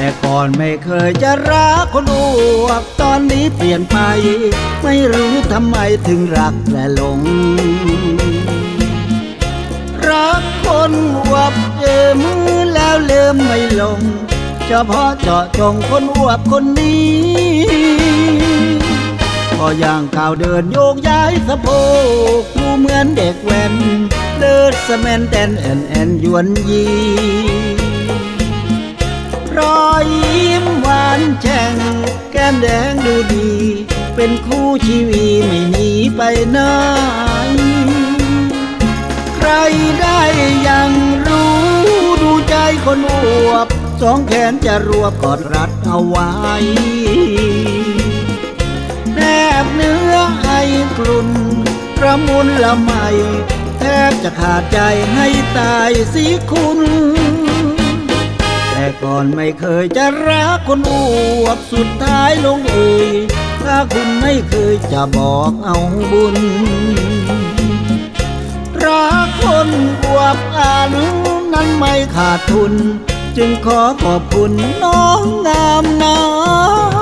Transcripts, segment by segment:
แต่ก่อนไม่เคยจะรักคนอวบตอนนี้เปลี่ยนไป ไม่รู้ทำไมถึงรักและหลง รักคนอวบเจอมือแล้วเลิมไม่ลงเฉพาะเจาะจงคนอวบคนนี้พอย่างก้าวเดินโยกย้ายสะโพกดูเหมือนเด็กแว้นเลิศสแมนแตนแอนแอนยวนยี รอยยิ้มหวานแช่งแก้มแดงดูดี เป็นคู่ชีวีไม่หนีไปไหนใครได้ยังรู้ดูใจคนอวบสองแขนจะรวบกอดรัดเอาไว้แนบเนื้อไอกลุ่นประมุนละไมแทบจะขาดใจให้ตายสิคุณ แต่ก่อนไม่เคยจะรักคนอวบสุดท้ายลงเอยถ้าคุณไม่เคยจะบอกเอาบุญ รักคนอวบอานนั้นไม่ขาดทุน จึงขอขอบคุณน้องงามน้ำ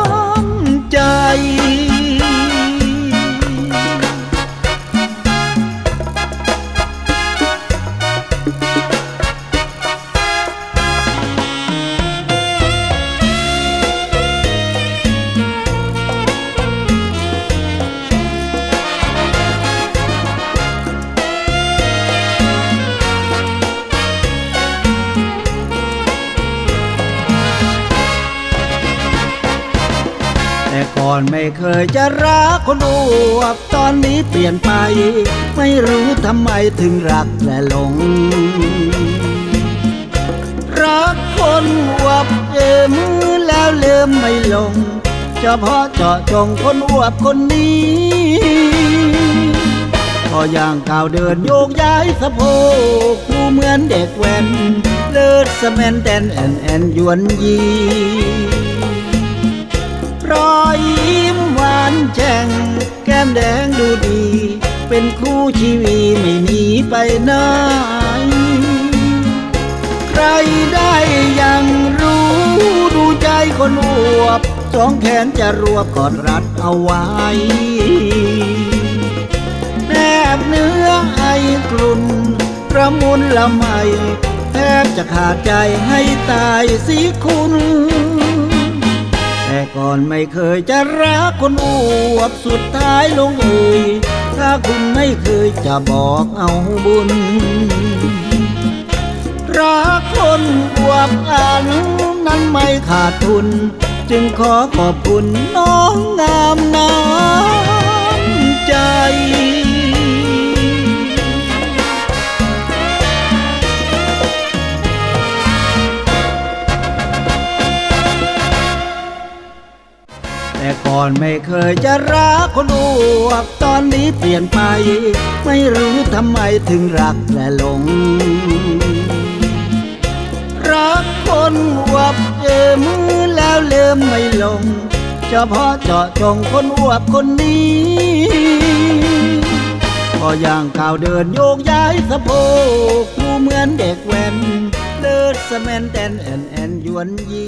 ก่อนไม่เคยจะรักคนอวบตอนนี้เปลี่ยนไป ไม่รู้ทำไมถึงรักและหลง รักคนอวบเจอมือแล้วเลิมไม่ลงเฉพาะเจาะจงคนอวบคนนี้พอย่างก้าวเดินโยกย้ายสะโพกดูเหมือนเด็กแว้นเลิศสะแมนแตนแอนแอนยวนยี รอยยิ้มหวานแช่ง แก้มแดงดูดี เป็นคู่ชีวีไม่หนีไปไหนใครได้ยังรู้ดูใจคนอวบสองแขนจะรวบกอดรัดเอาไว้แนบเนื้อไอกลุ่นประมุนละไมแทบจะขาดใจให้ตายสิคุณ แต่ก่อนไม่เคยจะรักคนอวบสุดท้ายลงเอยถ้าคุณไม่เคยจะบอกเอาบุญ รักคนอวบอันนั้นไม่ขาดทุน จึงขอขอบคุณน้องงามน้ำใจ แต่ก่อนไม่เคยจะรักคนอวบตอนนี้เปลี่ยนไป ไม่รู้ทำไมถึงรักและหลง รักคนอวบเจอมือแล้วเลิมไม่ลงเฉพาะเจาะจงคนอวบคนนี้พอย่างก้าวเดินโยกย้ายสะโพกดูเหมือนเด็กแว้นเลิศสแมนแตนแอนแอนยวนยี